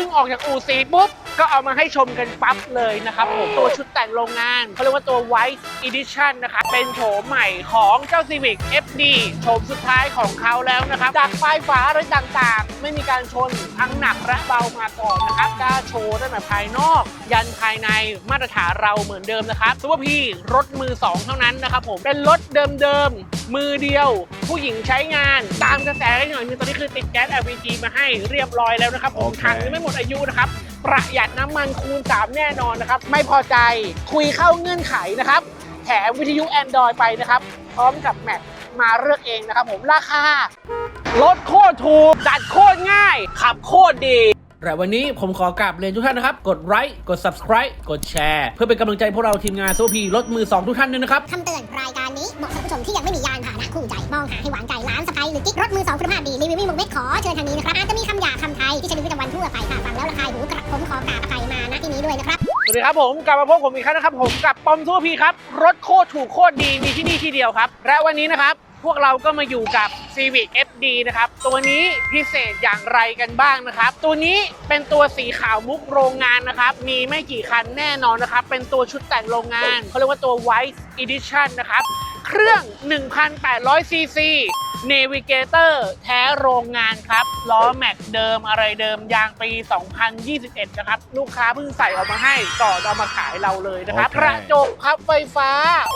พิ่งออกจากอู่ซีปุ๊บ ก็เอามาให้ชมกันปั๊บเลยนะครับผมตัวชุดแต่งโรงงานเขาเรียกว่าตัว White Edition นะครับเป็นโฉมใหม่ของเจ้า Civic FD โฉมสุดท้ายของเขาแล้วนะครับจากป้ายฟ้าอะไรต่างๆ ไม่มีการชนทั้งหนักและเบามาก่อนนะครับกล้าโชว์ตั้งแต่ภายนอก ยันภายในมาตรฐานเราเหมือนเดิมนะครับซูเปอร์พีรถมือ 2 เท่านั้นนะครับผมเป็นรถเดิมๆมือเดียว ผู้หญิงใช้งานตามกระแสได้หน่อยนึงตอนนี้คือติดแก๊ส LPG มาให้เรียบร้อยแล้วนะครับผมโอเคถังยังไม่หมดอายุนะครับ ประหยัดน้ำมันคูณ 3 แน่นอนนะครับ ไม่พอใจคุยเข้าเงื่อนไขนะครับ แถมวิทยุ Android ไปนะครับ พร้อมกับแมทมาเลือกเองนะครับผมราคารถโคตรถูกจัดโคตรง่าย ขับโคตรดี และวันนี้ผมขอกราบเรียนทุกท่านนะครับ กดไลค์กด subscribe กดแชร์ เพื่อเป็นกำลังใจพวกเราทีมงานโซพีรถมือ 2 ทุกท่านด้วยนะครับ คำเตือนรายการนี้เหมาะสำหรับผู้ชมที่ยังไม่มียานพาหนะคู่ใจ มองหาให้หวานใจร้านสไปหรือกิ๊กรถมือสองคุณภาพดี รีวิวไม่หมกเม็ดขอเชิญทางนี้นะครับอาจจะมีคำหยาบคำไทยที่ใช้ในชีวิตประจำวันทั่วไปค่ะฟังแล้วระคายหูกระผมขอกราบอภัยมาณที่นี้ด้วยนะครับ วัสดีครับผมกลับมาพบผมอีกครั้งนะครับ ผมกับปอมทั่วพีครับ รถโคตรถูกโคตรดีมีที่นี่ที่เดียวครับ และวันนี้นะครับ พวกเราก็มาอยู่กับ Civic FD นะครับ ตัวนี้พิเศษอย่างไรกันบ้างนะครับ ตัวนี้เป็นตัวสีขาวมุกโรงงานนะครับ มีไม่กี่คันแน่นอนนะครับ เป็นตัวชุดแต่งโรงงานเขาเรียกว่าตัว White Edition นะครับ เครื่อง 1,800 ซีซี Navigator แท้โรงงานครับ ล้อแม็กเดิมอะไรเดิมยางปี 2021 นะครับ ลูกค้าเพิ่งใส่ออกมาให้ก่อนเอามาขายเราเลยนะครับโอเคกระจกพับไฟฟ้า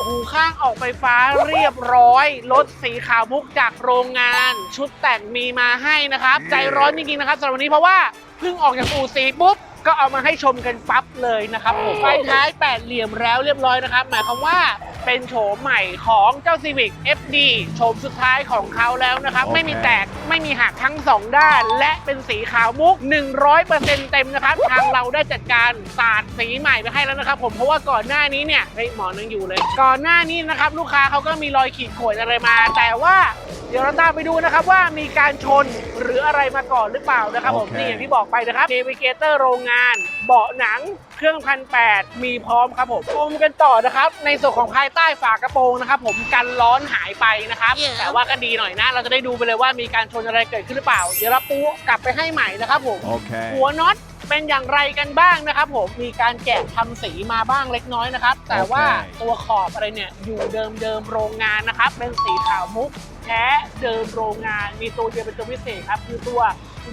หูข้างออกไฟฟ้าเรียบร้อย รถสีขาวมุกจากโรงงาน ชุดแต่งมีมาให้นะครับ ใจร้อนจริงๆนะครับสำหรับวันนี้เพราะว่าเพิ่งออกจากอู่ซีปุ๊บ ก็เอามาให้ชมกันปั๊บเลยนะครับผมไฟท้ายแปดเหลี่ยมแล้วเรียบร้อยนะครับ หมายความว่า เป็นโฉมใหม่ของเจ้า Civic FD โฉมสุดท้ายของเขาแล้วนะครับโอเคไม่มีแตกไม่มีหักทั้ง 2 ด้าน และเป็นสีขาวมุก 100%เต็มนะครับ ทางเราได้จัดการสาดสีใหม่ไปให้แล้วนะครับ ผมเพราะว่าก่อนหน้านี้เนี่ยเฮ้ยหมอนังอยู่เลย ก่อนหน้านี้นะครับลูกค้าเขาก็มีรอยขีดข่วนอะไรมา แต่ว่าเดี๋ยวเราตามไปดูนะครับว่ามีการชนหรืออะไรมาก่อนหรือเปล่านะครับผมโอเคนี่อย่างที่บอกไปนะครับ Navigator โรงงาน เบาะหนัง เครื่องพันแปดมีพร้อมครับผมชมกันต่อนะครับ ในส่วนของภายใต้ฝากระโปรงนะครับผมกันร้อนหายไปนะครับแต่ว่าก็ดีหน่อยนะ เราจะได้ดูไปเลยว่ามีการชนอะไรเกิดขึ้นหรือเปล่า เดี๋ยวเราปูกลับไปให้ใหม่นะครับผม Okay. หัวน็อตเป็นอย่างไรกันบ้างนะครับผมมีการแกะทำสีมาบ้างเล็กน้อยนะครับ แต่ว่าโอเค ตัวขอบอะไรเนี่ยอยู่เดิมเดิมๆโรงงานนะครับ เป็นสีขาวมุก แท้เดิมโรงงาน มีตัวเดียวเป็นตัวพิเศษครับ คือตัว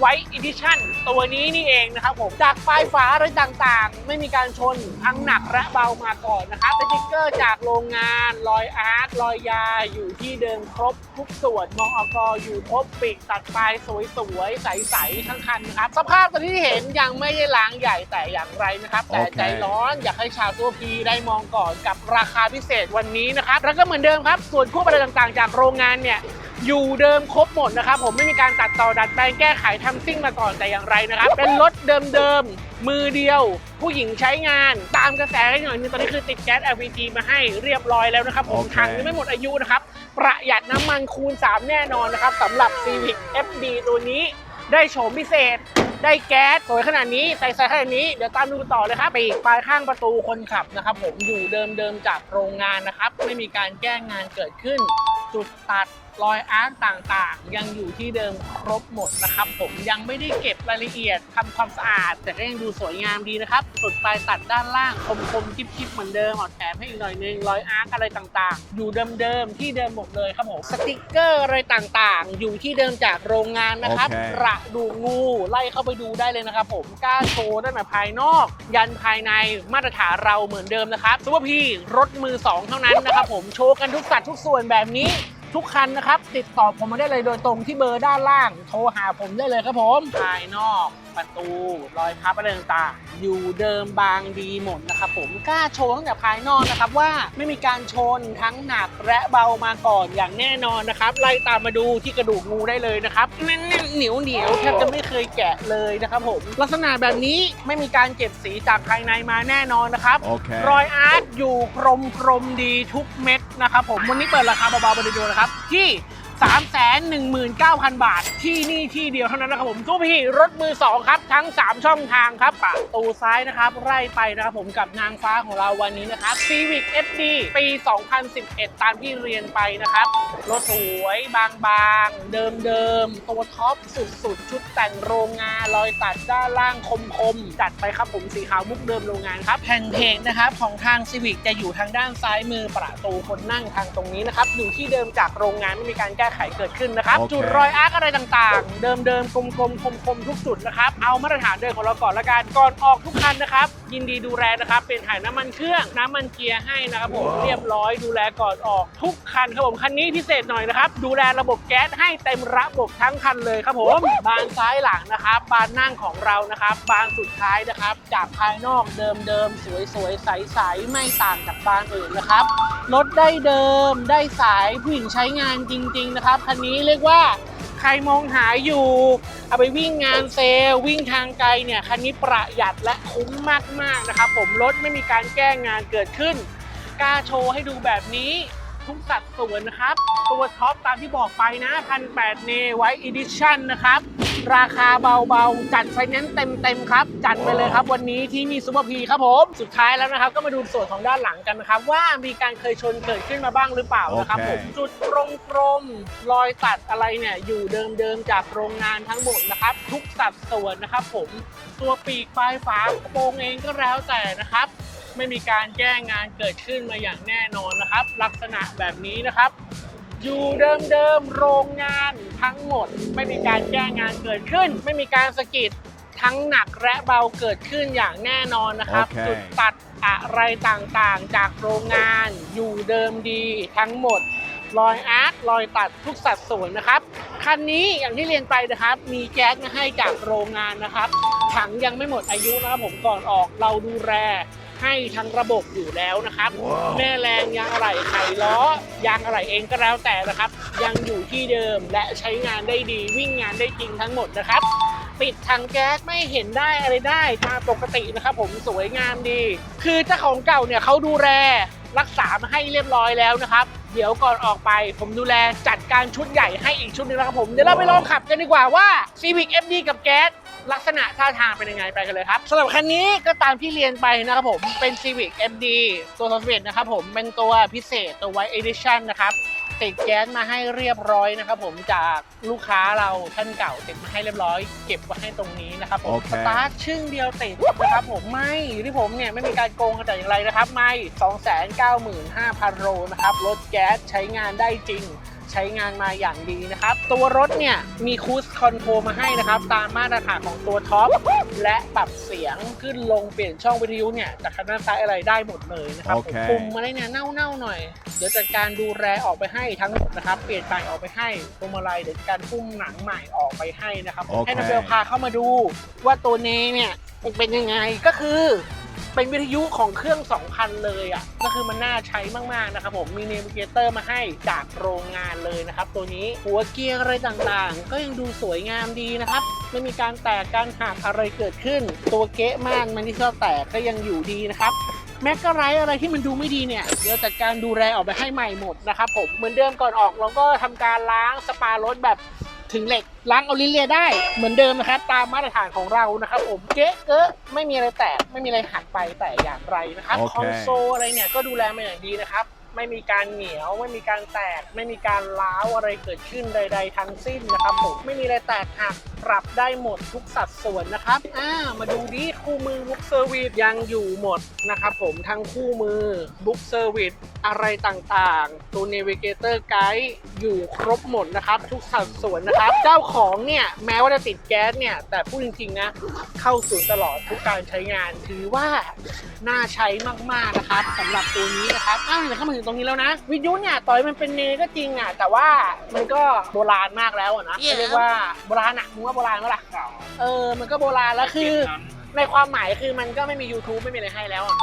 White Edition ตัวนี้นี่เองนะครับผมจากป้ายฟ้าอะไรต่างๆ ไม่มีการชนทั้งหนักและเบามาก่อนนะครับสติ๊กเกอร์จากโรงงานรอยอาร์ตรอยยาอยู่ที่เดิมครบทุกส่วนมองอกอยู่ครบปีกตัดปลายสวยๆใสๆทั้งคันนะครับสภาพตอนที่เห็นยังไม่ได้ล้างใหญ่แต่อย่างไรนะครับ แต่โอเคใจร้อนอยากให้ชาวตัวพีได้มองก่อนกับราคาพิเศษวันนี้นะครับแล้วก็เหมือนเดิมครับส่วนควบอะไรต่างๆ จากโรงงานเนี่ย อยู่เดิมครบหมดนะครับ ผมไม่มีการตัดต่อดัดแปลงแก้ไขทำซิ่งมาก่อนแต่อย่างไรนะครับ เป็นรถเดิมๆ มือเดียว ผู้หญิงใช้งาน ตามกระแสได้หน่อยนึงตอนนี้คือติดแก๊ส LPG มาให้เรียบร้อยแล้วนะครับ ผมโอเคถังยังไม่หมดอายุนะครับ ประหยัดน้ำมันคูณ 3 แน่นอนนะครับสำหรับ Civic FD ตัวนี้ได้โฉมพิเศษได้แก๊สสวยขนาดนี้ใส่ๆขนาดนี้เดี๋ยวตามดูกันต่อเลยครับปีกปลายข้างประตูคนขับนะครับ ผมอยู่เดิมๆจากโรงงานนะครับ ไม่มีการแก้งานเกิดขึ้น จุดตัดรอยอาร์ตต่างๆ ยังอยู่ที่เดิมครบหมดนะครับ ผมยังไม่ได้เก็บรายละเอียดทำความสะอาด แต่ก็ยังดูสวยงามดีนะครับจุดปลายตัดด้านล่างคมๆคิบๆเหมือนเดิมเอาแถมให้อีกหน่อยนึงรอยอาร์ตอะไรต่างๆ อยู่เดิมๆที่เดิมหมดเลยครับผมสติกเกอร์อะไรต่างๆ อยู่ที่เดิมจากโรงงานนะครับโอเคกระดูกงูไล่เข้าไปดูได้เลยนะครับ ผมกล้าโชว์ตั้งแต่ภายนอก ยันภายในมาตรฐานเราเหมือนเดิมนะครับซูเปอร์พีรถมือ 2 เท่านั้นนะครับผมโชว์กันทุกสัดทุกส่วนแบบนี้ ทุกคันนะครับ ติดต่อผมมาได้เลยโดยตรงที่เบอร์ด้านล่าง โทรหาผมได้เลยครับผมภายนอก ประตูรอยพับอะไรต่างๆอยู่เดิมบางดีหมดนะครับผมกล้าโชว์ตั้งแต่ภายนอกนะครับว่าไม่มีการชนทั้งหนักและเบามาก่อนอย่างแน่นอนนะครับไล่ตามมาดูที่กระดูกงูได้เลยนะครับแน่นๆเหนียวเหนียวๆแทบจะไม่เคยแกะเลยนะครับผมลักษณะแบบนี้ไม่มีการเก็บสีจากภายในมาแน่นอนนะครับ Okay. รอยอาร์ตอยู่พรมพรมดีทุกเม็ดนะครับผมวันนี้เปิดราคาเบาๆไปดูนะครับที่ 319,000 บาท ที่นี่ที่เดียวเท่านั้นนะครับผมทุกพี่รถมือ 2 ครับ ทั้ง 3 ช่องทางครับประตูซ้ายนะครับไล่ไปนะครับผมกับนางฟ้าของเราวันนี้นะครับ Civic FD ปี 2011 ตามที่เรียนไปนะครับ รถสวยบางๆ เดิมๆ ตัวท็อปสุดๆ ชุดแต่งโรงงานรอยตัดด้านล่างคมๆ จัดไปครับผมสีขาวมุกเดิมโรงงานครับแผ่นเพลงนะครับของทาง Civic จะอยู่ทางด้านซ้ายมือประตูคนนั่งทางตรงนี้นะครับอยู่ที่เดิมจากโรงงานไม่มีการแก้ไขเกิดขึ้นนะครับ โอเค จุดรอยอาร์คอะไรต่างๆ เดิมๆกลมๆคมๆทุกจุดนะครับ เอามาตรฐานเดิมของเราก่อนละกันก่อนออกทุกคันนะครับ ยินดีดูแลนะครับ เป็นถ่ายน้ำมันเครื่องน้ำมันเกียร์ให้นะครับผมเรียบร้อยดูแลก่อนออกทุกคันครับผมคันนี้พิเศษหน่อยนะครับ ดูแลระบบแก๊สให้เต็มระบบทั้งคันเลยครับผมบานซ้ายหลังนะครับบานนั่งของเรานะครับบานสุดท้ายนะครับ จากภายนอกเดิมๆสวยๆใสๆไม่ต่างจากบานอื่นนะครับรถได้เดิมได้สายผู้หญิงใช้งานจริง ๆ นะครับคันนี้เรียกว่า ใครมองหาอยู่ เอาไปวิ่งงานเซลวิ่งทางไกลเนี่ยคันนี้ประหยัดและคุ้มมากๆนะครับผมรถไม่มีการแก้งานเกิดขึ้นกล้าโชว์ให้ดูแบบนี้ทุกสัดส่วนนะครับ ตัวท็อปตามที่บอกไปนะพันแปดเนไว้อีดิชั่นนะครับ ราคาเบาๆ จัดไฟแนนซ์เต็มๆครับ จัดไปเลยครับวันนี้ที่มีซูเปอร์พีครับผม สุดท้ายแล้วนะครับ ก็มาดูส่วนของด้านหลังกันนะครับ ว่ามีการเคยชนเกิดขึ้นมาบ้างหรือเปล่านะครับโอเคผม จุดตรงกรมรอยตัดอะไรเนี่ย อยู่เดิมๆจากโรงงานทั้งหมดนะครับ ทุกสัดส่วนนะครับผมตัวปีกปลายฝากระโปรงเองก็แล้วแต่นะครับ ไม่มีการแก้งานเกิดขึ้นมาอย่างแน่นอนนะครับ ลักษณะแบบนี้นะครับ อยู่เดิมๆโรงงานทั้งหมด ไม่มีการแก้งานเกิดขึ้น ไม่มีการสะกิดทั้งหนักและเบาเกิดขึ้นอย่างแน่นอนนะครับโอเคจุดตัดอะไรต่างๆ จากโรงงานอยู่เดิมดีทั้งหมด รอยอาร์ครอยตัดทุกสัดส่วนนะครับ คันนี้อย่างที่เรียนไปนะครับ มีแก๊สมาให้จากโรงงานนะครับ ถังยังไม่หมดอายุนะครับผมก่อนออกเราดูแล ให้ทั้งระบบอยู่แล้วนะครับแม่แรงยางอะไหล่ไขล้อยางอะไหล่เองก็แล้วแต่นะครับ ยังอยู่ที่เดิมและใช้งานได้ดีวิ่งงานได้จริงทั้งหมดนะครับปิดถังแก๊สไม่เห็นได้อะไรได้ตามปกตินะครับผมสวยงามดี คือเจ้าของเก่าเนี่ยเขาดูแลรักษามาให้เรียบร้อยแล้วนะครับ เดี๋ยวก่อนออกไปผมดูแลจัดการชุดใหญ่ให้อีกชุดหนึงนะครับผม เดี๋ยวเราไปลองขับกันดีกว่าว่า Civic FD กับแก๊สลักษณะท่าทางเป็นยังไงไปกันเลยครับสำหรับคันนี้ก็ตามที่เรียนไปนะครับผมเป็น Civic FD ตัว 21นะครับผมเป็นตัวพิเศษตัว White Edition นะครับ ติดแก๊สมาให้เรียบร้อยนะครับผมจากลูกค้าเราท่านเก่าติดมาให้เรียบร้อย เก็บไว้ให้ตรงนี้นะครับผมโอเค สตาร์ทชึ่งเดียวติดนะครับผมไม่อยู่ที่ผมเนี่ยไม่มีการโกงกันแต่อย่างไรนะครับ ไม่ 295,000 โลนะครับรถแก๊สใช้งานได้จริง ใช้งานมาอย่างดีนะครับ ตัวรถเนี่ยมีคูสคอนโทรมาให้นะครับ ตามมาตรฐานของตัวท็อป และปรับเสียงขึ้นลงเปลี่ยนช่องวิทยุเนี่ยจากคันด้านซ้ายอะไรได้หมดเลยนะครับโอผมเคปุ่มอะไรเนี่ยเน่าๆหน่อย เดี๋ยวจัดการดูแลออกไปให้ทั้งหมดนะครับ เปลี่ยนใหม่ออกไปให้พวงมาลัยเดี๋ยวจัดการพุ่มหนังใหม่ออกไปให้นะครับโอเคให้นักเบลพาเข้ามาดูว่าตัวเนเนี่ยมันเป็นยังไงก็คือ เป็นวิทยุของเครื่อง 2,000 เลยอะก็คือมันน่าใช้มากๆนะครับผมมีเนวิเกเตอร์มาให้จากโรงงานเลยนะครับ ตัวนี้หัวเกียร์อะไรต่างๆ ก็ยังดูสวยงามดีนะครับไม่มีการแตกการหักอะไรเกิดขึ้น ตัวเก๊ะม่านมันที่ชอบแตกก็ยังอยู่ดีนะครับแม็กกาไรอะไรที่มันดูไม่ดีเนี่ยเดี๋ยวจัดการดูแลออกไปให้ใหม่หมดนะครับผมเหมือนเดิมก่อนออกเราก็ทำการล้างสปารถแบบ ถึงเหล็กล้างเอาลิ้นเลียได้เหมือนเดิมนะครับตามมาตรฐานของเรานะครับผมเก๊ะเกอะไม่มีอะไรแตกไม่มีอะไรหักไปแต่อย่างไรนะครับโอเคคอนโซลอะไรเนี่ยก็ดูแลมาอย่างดีนะครับ ไม่มีการเหนียว ไม่มีการแตก ไม่มีการล้าวอะไรเกิดขึ้นใด ๆ ทั้งสิ้นนะครับผมไม่มีอะไรแตกหักปรับได้หมดทุกสัดส่วนนะครับอ่ามาดูดิคู่มือบุ๊กเซอร์วิสยังอยู่หมดนะครับผมทั้งคู่มือบุ๊กเซอร์วิสอะไรต่างๆ ตัว Navigator Guide อยู่ครบหมดนะครับ ทุกสัดส่วนนะครับ เจ้าของเนี่ยแม้ว่าจะติดแก๊สเนี่ย แต่พูดจริงๆนะ เข้าศูนย์ตลอดทุกการใช้งานถือว่าน่าใช้มากๆนะครับสำหรับตัวนี้นะครับอ้าวเดี๋ยวเข้ามาถึงตรงนี้แล้วนะ วิทยุเนี่ยต่อยมันเป็นเนก็จริงอะแต่ว่ามันก็โบราณมากแล้วอะนะเรียกว่าโบราณอะมึงว่าโบราณเมื่อไหร่ะเออมันก็โบราณแล้วคือในความหมายคือมันก็ไม่มี YouTube ไม่มีอะไรให้แล้วอะ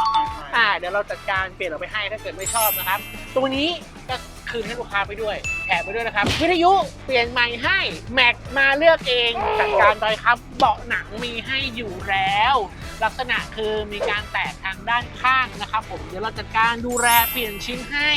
อ่าเดี๋ยวเราจัดการเปลี่ยนออกไปให้ถ้าเกิดไม่ชอบนะครับ ตัวนี้ก็คืนให้ลูกค้าไปด้วยแถมไปด้วยนะครับ วิทยุเปลี่ยนใหม่ให้ แม็กมาเลือกเองจัดการไปครับ เบาะหนังมีให้อยู่แล้ว ลักษณะคือมีการแตกทางด้านข้างนะครับ ผมเดี๋ยวเราจัดการดูแลเปลี่ยนชิ้นให้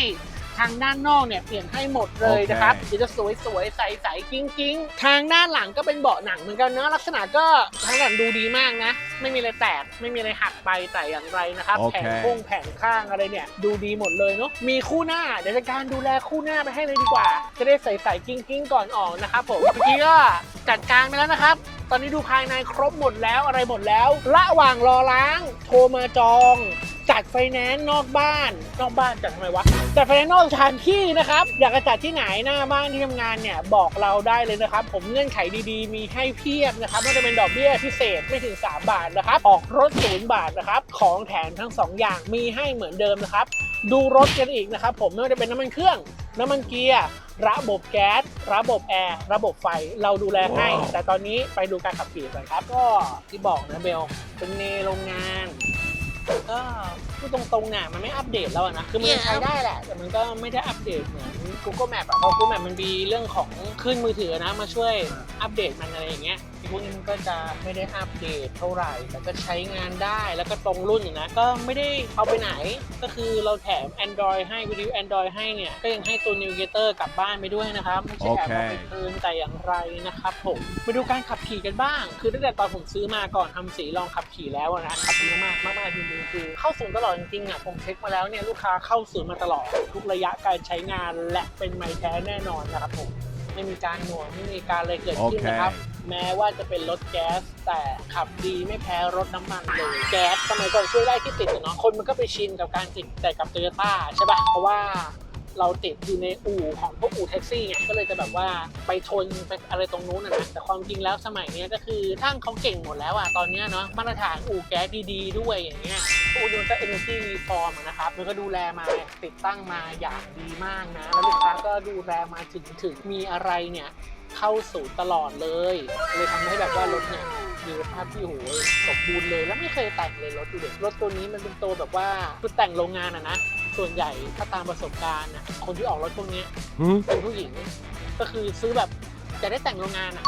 ททางด้านนอกเนี่ยเปลี่ยนให้หมดเลยนะครับโอเคเดี๋ยวจะสวยๆใสๆกิ้งๆ ทางด้านหลังก็เป็นเบาะหนังเหมือนกันเนอะลักษณะก็ทางหลังดูดีมากนะ ไม่มีอะไรแตก ไม่มีอะไรหักไปแต่อย่างไรนะครับ โอเค แผงโค้งแผงข้างอะไรเนี่ย ดูดีหมดเลยเนาะมีคู่หน้าเดี๋ยวจะการดูแลคู่หน้าไปให้เลยดีกว่า จะได้ใสๆกิ้งๆก่อนออกนะครับผมเมื่อกี้ก็จัดการไปแล้วนะครับ ตอนนี้ดูภายในครบหมดแล้วอะไรหมดแล้ว ระหว่างรอล้าง โทรมาจอง จัดไฟแนนซ์นอกบ้าน นอกบ้านจัดทำไมวะ จัดไฟแนนซ์นอกสถานที่นะครับ อยากจะจัดที่ไหนหน้าบ้านที่ทำงานเนี่ย บอกเราได้เลยนะครับ ผมเงื่อนไขดีๆ มีให้เพียบนะครับไม่ว่าจะเป็นดอกเบี้ยพิเศษไม่ถึง 3 บาทนะครับ ออกรถศูนย์บาทนะครับ ของแถมทั้ง 2 อย่างมีให้เหมือนเดิมนะครับ ดูรถกันอีกนะครับ ผมไม่ว่าจะเป็นน้ำมันเครื่อง น้ำมันเกียร์ ระบบแก๊ส ระบบแอร์ ระบบไฟ เราดูแลให้ว้าวแต่ตอนนี้ไปดูการขับขี่กันครับ ก็ที่บอกนะเบล เป็นเนโรงงานก็ พูดตรงๆเนี่ยมันไม่อัปเดตแล้วอะนะคือมันยังใช้ได้แหละ แต่มันก็ไม่ได้อัปเดตเหมือน Google Map อะเพราะ Google Map มันมีเรื่องของขึ้นมือถือนะมาช่วยอัปเดตมันอะไรอย่างเงี้ยไอ้พวกนี้มันก็จะไม่ได้อัปเดตเท่าไหร่แล้วก็ใช้งานได้แล้วก็ตรงรุ่นอยู่นะก็ไม่ได้เอาไปไหนก็คือเราแถม Android ให้วิดีโอ Android ให้เนี่ยก็ยังให้ตัว Navigator กลับบ้านไปด้วยนะครับไม่ใช่แอบเอาไปโอเคคืนแต่อย่างไรนะครับผมไปดูการขับขี่กันบ้าง คือตั้งแต่ตอนผมซื้อมาก่อนทำสีลองขับขี่แล้วอะนะขับดีมากมากมากๆจริงๆคือเข้าศูนย์ตลอดจริงๆอะผมเช็คมาแล้วเนี่ยลูกค้าเข้าศูนย์มาตลอด ทุกระยะการใช้งานและเป็นไม้แท้แน่นอนนะครับผมไม่มีการหน่วงไม่มีการอะไรเกิดขึ้นนะครับ แม้ว่าจะเป็นรถแก๊ส แต่ขับดีไม่แพ้รถน้ำมันเลย แก๊สสมัยก่อนช่วยได้ที่ติดอะเนาะคนมันก็ไปชินกับการติดแต่กับโตโยต้าใช่ปะเพราะว่า เราติดอยู่ในอู่ของพวกอู่แท็กซี่ไงก็เลยจะแบบว่าไปทนไปอะไรตรงนู้นนะแต่ความจริงแล้วสมัยนี้ก็คือช่างเขาเก่งหมดแล้วอะตอนเนี้ยเนาะมาตรฐานอู่แก๊สดีๆด้วยอย่างเงี้ยอู่ยนต์ก็ Energy Reform อะนะครับมันก็ดูแลมาติดตั้งมาอย่างดีมากนะแล้วลูกค้าก็ดูแลมาถึงถึงมีอะไรเนี่ยเข้าศูนย์ตลอดเลย เลยทำให้แบบว่ารถเนี่ยมีสภาพที่โหสมบูรณ์เลย แล้วไม่เคยแต่งเลยรถดูเด็กรถตัวนี้มันเป็นตัวแบบว่าคือแต่งโรงงานอะนะ ส่วนใหญ่ถ้าตามประสบการณ์อะคนที่ออกรถพวกเนี้ย Hmm? เป็นผู้หญิง ก็คือซื้อแบบจะได้แต่งโรงงานอะ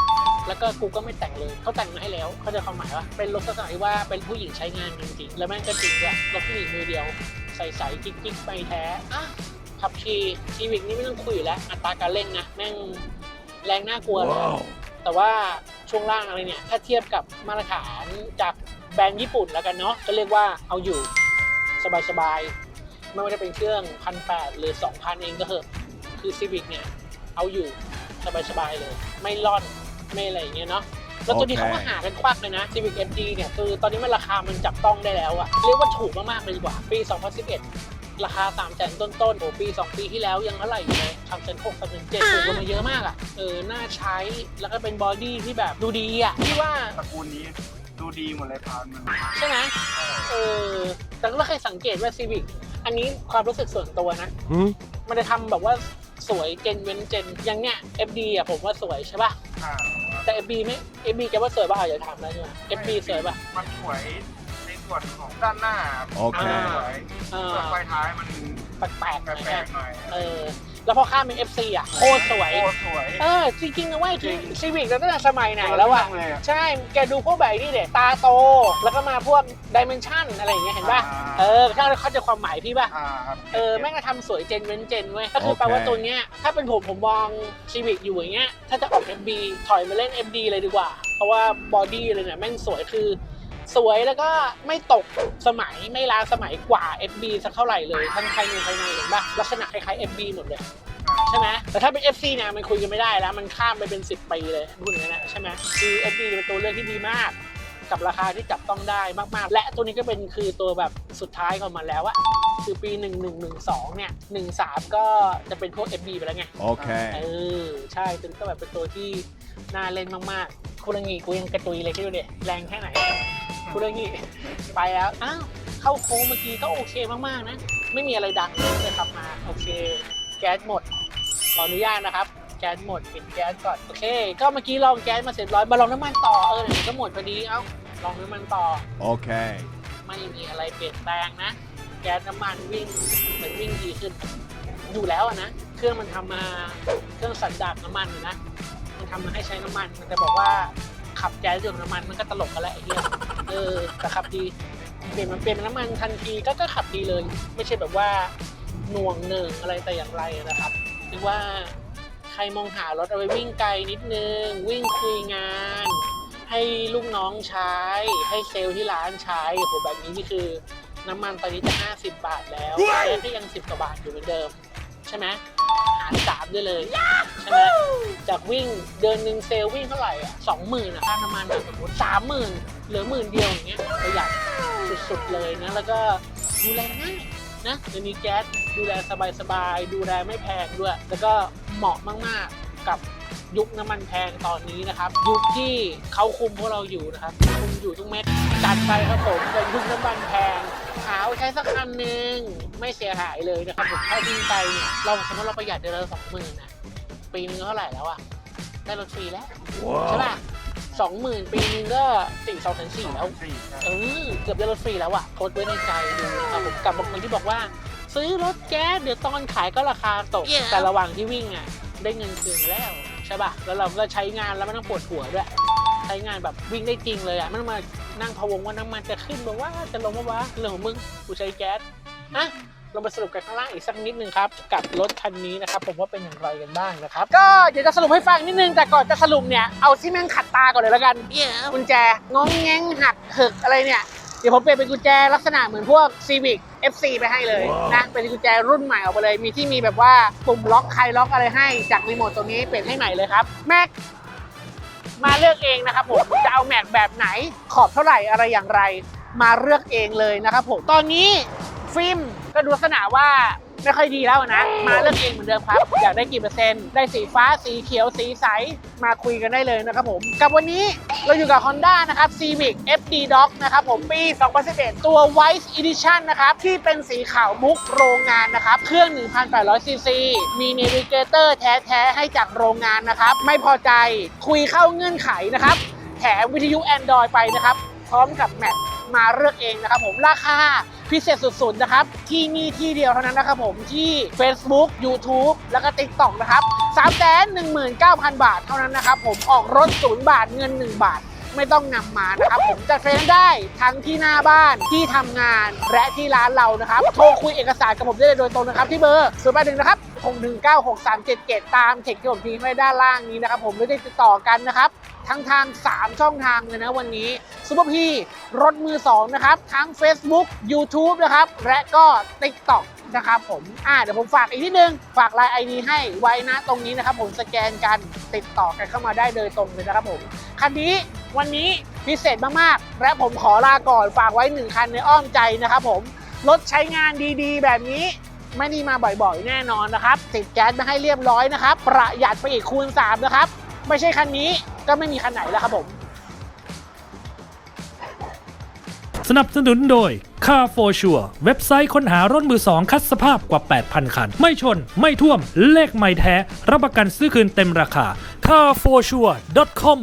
แล้วก็กูก็ไม่แต่งเลยเขาแต่งมาให้แล้วเขาใจะความหมายว่าเป็นรถลักษณะที่ว่าเป็นผู้หญิงใช้งานจริงๆแล้วแม่งก็จริงด้วยรถผู้หญิงมือเดียว ใส่ใส่กิ๊กกิ๊กไปแท้อะขับขี่ชีวิกนี่ไม่ต้องคุยอยู่แล้วอัตราการเร่งนะแม่งแรงน่ากลัวเลย Wow. แต่ว่าช่วงล่างอะไรเนี่ย ถ้าเทียบกับมาตรฐานจากแบรนด์ญี่ปุ่นแล้วกันเนาะก็เรียกว่าเอาอยู่สบายๆ ไม่ว่าจะเป็นเครื่องพันแหรือ2,000เองก็เถอะคือ Civic เนี่ย เอาอยู่สบายๆเลย ไม่ร่อนไม่อะไรอย่างเงี้ยเนาะแล้วตัวนี้โอเคเขาก็หากันควักเลยนะ Civic MG เนี่ยคือตอนนี้มันราคามันจับต้องได้แล้วอะเรียกว่าถูกมากๆเลยดีกว่า ปี 2011 ราคา3 0 0 0 0ต้นๆโอ้ปี 2 ปีที่แล้วยังเท่าไหร่อยู่เลย3 6 0 0 0 3 7ถูกลงมาเยอะมากอะเออ น่าใช้แล้วก็เป็นบอดี้ที่แบบดูดีอะที่ว่าตระกูลนี้ดูดีหมดเลยพานมันใช่ไหมเออแต่ก็เคยสังเกตว่า Civic อันนี้ความรู้สึกส่วนตัวนะ Hmm? มันจะทำแบบว่าสวยเจนเว้นเจนอย่างเนี้ย FD อะผมว่าสวยใช่ป่ะ อ่าแต่ FB ไม่ FB แกว่าสวยป่ะอะอย่าถามแล้วใช่ไหม FB สวยป่ะ มันสวยในส่วนของด้านหน้าโอเค มันสวยเออส่วนไฟท้ายมันแปลกๆหแปน่อยลอะกๆหน่อย เออ แล้วพอข้ามเป็น FC อะโคตรสวยโอ้สวย เออ จริงๆนะเว้ยจริง ซีวิกตั้งแต่สมัยไหนแล้วอะเลยอะ ใช่แกดูพวกแบบนี้เด็ตาโต แล้วก็มาพวกดิเมนชันอะไรอย่างเงี้ยเห็นป่ะเออเข้าเข้าใจความหมายพี่ป่ะ อ่าครับเออแม่งก็ทำสวยเจนเว้นเจนเว้ยก็คือโอเคแปลว่าตัวเนี้ยถ้าเป็นผมผมมองซีวิกอยู่อย่างเงี้ยถ้าจะออก FB ถอยมาเล่น FD เลยดีกว่า เพราะว่าบอดี้เลยเนี่ยแม่งสวยคือ สวยแล้วก็ไม่ตกสมัยไม่ล้าสมัยกว่า FB สักเท่าไหร่เลยทั้งภายในภายในเห็นปะลักษณะคล้ายๆ FB หมดเลยใช่ไหมแต่ถ้าเป็น FC เนี่ยมันคุยกันไม่ได้แล้ว มันข้ามไปเป็น 10 ปีเลยพูดอย่างนั้นนะใช่ไหมคือ FD เป็นตัวเลือกที่ดีมาก กับราคาที่จับต้องได้มากๆ และตัวนี้ก็เป็นคือตัวแบบสุดท้ายของมันแล้วอะคือปี 1112 เนี่ย 13 ก็จะเป็นพวก FB ไปแล้วไงเอ Okay. อใช่ตัวนี้ก็แบบเป็นตัวที่น่าเล่นมากๆ คุรังีกูยังกระตุยเลยคิดดูดิแรงแค่ไหน คุรังีไปแล้วอ้าวเข้าโค้งเมื่อกี้ก็โอเคมากๆนะ ไม่มีอะไรดังเลยขับมาโอเค แก๊สหมดขออนุญาตนะครับแก๊สหมดปิดแก๊สก่อนโอเค ก็เมื่อกี้ลองแก๊สมาเสร็จร้อยมาลองน้ำมันต่อเออไหนๆก็หมดพอดีเอ้าลองน้ำมันต่อ Okay. ไม่มีอะไรเปลี่ยนแปลงนะ แก๊สน้ำมันวิ่งเหมือนวิ่งดีขึ้นอยู่แล้วอะนะเครื่องมันทำมาเครื่องสันดาปน้ำมันอะนะมันทำมาให้ใช้น้ำมัน มันจะบอกว่า ขับแก๊สเรื่องน้ำมันมันก็ตลกกันแหละไอ้เหี้ยเออแต่ขับดีเปลี่ยนมันเปลี่ยนนน้ำมันทันทีก็ก็ขับดีเลย ไม่ใช่แบบว่าหน่วงหนึ่งอะไรแต่อย่างไรนะครับนึกว่าใครมองหารถเอาไปวิ่งไกลนิดนึง วิ่งคุยงาน ให้ลูกน้องใช้ ให้เซลล์ที่ร้านใช้โอ้โหแบบนี้นี่คือน้ำมันตอนนี้จะ 50 บาทแล้วแก๊สก็ยัง 10กว่าบาทอยู่เหมือนเดิม ใช่ไหมหารสามได้เลย ใช่ไหมจากวิ่งเดือนหนึ่งเซลวิ่งเท่าไหร่อะสองหมื่นอะค่าน้ำมันอะสมมติสามหมื่นเหลือหมื่นเดียวอย่างเงี้ยประหยัดสุดๆเลยนะ แล้วก็ดูแลง่ายนะเดี๋ยวนี้แก๊สดูแลสบายๆ ดูแลไม่แพงด้วย แล้วก็เหมาะมากๆกับยุคน้ำมันแพงตอนนี้นะครับ ยุคที่เขาคุมพวกเราอยู่นะครับคุมอยู่ทุกเม็ดจัดไปครับผมเป็นยุคน้ำมันแพงหาใช้สักคันหนึ่งไม่เสียหายเลยนะครับผมถ้าวิ่งไปเนี่ยเราสมมติเราประหยัดเดือนละสองหมื่นอะ ปีนึงก็เท่าไหร่แล้วอะ ได้รถฟรีแล้วใช่ป่ะสองหมื่นปีนึงก็สี่สองแสนสี่แล้วสี่ใช่เออเกือบได้รถฟรีแล้วอะโคตรไว้ในใจดูนะครับผมกับบางคนที่บอกว่า ซื้อรถแก๊สเดี๋ยวตอนขายก็ราคาตก แต่ระหว่างที่วิ่งอะ ได้เงินคืนมาแล้วใช่ป่ะแล้วเราก็ใช้งานแล้วไม่ต้องปวดหัวด้วยใช้งานแบบวิ่งได้จริงเลยอะไม่ต้องมานั่งพะวงว่าน้ำมันจะขึ้นบอกว่าจะลงมาวะเรื่องของมึงกูใช้แก๊สอะ เรามาสรุปกันข้างล่างอีกสักนิดนึงครับกับรถคันนี้นะครับผมว่าเป็นอย่างไรกันบ้างนะครับก็เดี๋ยวจะสรุปให้ฟังนิดนึงแต่ก่อนจะสรุปเนี่ยเอาที่แม่งขัดตาก่อนเลยแล้วกันกุญแจงองแงงหักหึกอะไรเนี่ยเดี๋ยวผมเปลี่ยนเป็นกุญแจลักษณะเหมือนพวก Civic FC ไปให้เลยนะเป็นกุญแจรุ่นใหม่ออกไปเลย มีที่มีแบบว่าปุ่มล็อกใครล็อกอะไรให้จากรีโมทตรงนี้เปลี่ยนให้ใหม่เลยครับแม็กมาเลือกเองนะครับผมจะเอาแม็กแบบไหนขอบเท่าไหร่อะไรอย่างไร มาเลือกเองเลยนะครับผมตอนนี้ ฟิล์มก็ดูลักษณะว่าไม่ค่อยดีแล้วนะ มาเลือกเองเหมือนเดิมครับ อยากได้กี่เปอร์เซ็นต์ ได้สีฟ้า สีเขียว สีใส มาคุยกันได้เลยนะครับผม กับวันนี้เราอยู่กับ Honda นะครับ Civic FD Doc นะครับผม ปี 2011 ตัว White Edition นะครับ ที่เป็นสีขาวมุกโรงงานนะครับ เครื่อง 1,800ซีซีมี Navigator แท้ๆ ให้จากโรงงานนะครับ ไม่พอใจ คุยเข้าเงื่อนไขนะครับ แถมวิทยุ Android ไปนะครับ พร้อมกับแมทมาเลือกเองนะครับผม ราคา พิเศษสุดๆนะครับ ที่นี่ที่เดียวเท่านั้นนะครับผมที่ Facebook YouTube แล้วก็ TikTok นะครับ319,000 บาทเท่านั้นนะครับผมออกรถ 0 บาทเงิน 1 บาทไม่ต้องนำมานะครับผมจะเทรนได้ทั้งที่หน้าบ้านที่ทำงานและที่ร้านเรานะครับ โทรคุยเอกสารกับผมได้เลยโดยตรงนะครับ ที่เบอร์0 8 1นะครับ 6196377 ตามเทคที่ผมทิ้งไว้ด้านล่างนี้นะครับผมหรือได้ติดต่อกันนะครับ ทั้งทาง 3 ช่องทางเลยนะวันนี้ซูเปอร์พีรถมือ 2 นะครับ ทั้ง Facebook YouTube นะครับ และก็ TikTok นะครับผมอ่าเดี๋ยวผมฝากอีกนิดนึง ฝากไลน์ไอดีให้ไว้นะตรงนี้นะครับผมสแกนกันติดต่อกันเข้ามาได้โดยตรงเลยนะครับผม คันนี้วันนี้พิเศษมากๆ และผมขอลาก่อนฝากไว้1คันในอ้อมใจนะครับผม รถใช้งานดีๆ แบบนี้ ไม่ได้มาบ่อยๆ แน่นอนนะครับ ติดแก๊สมาให้เรียบร้อยนะครับ ประหยัดไปอีกคูณ 3 นะครับ ไม่ใช่คันนี้ก็ไม่มีคันไหนแล้วครับผม สนับสนุนโดย Car for Sure เว็บไซต์ค้นหารถมือสองคัดสภาพกว่า 8,000 คัน ไม่ชน ไม่ท่วม เลขไม่แท้ รับประกันซื้อคืนเต็มราคา carforsure.com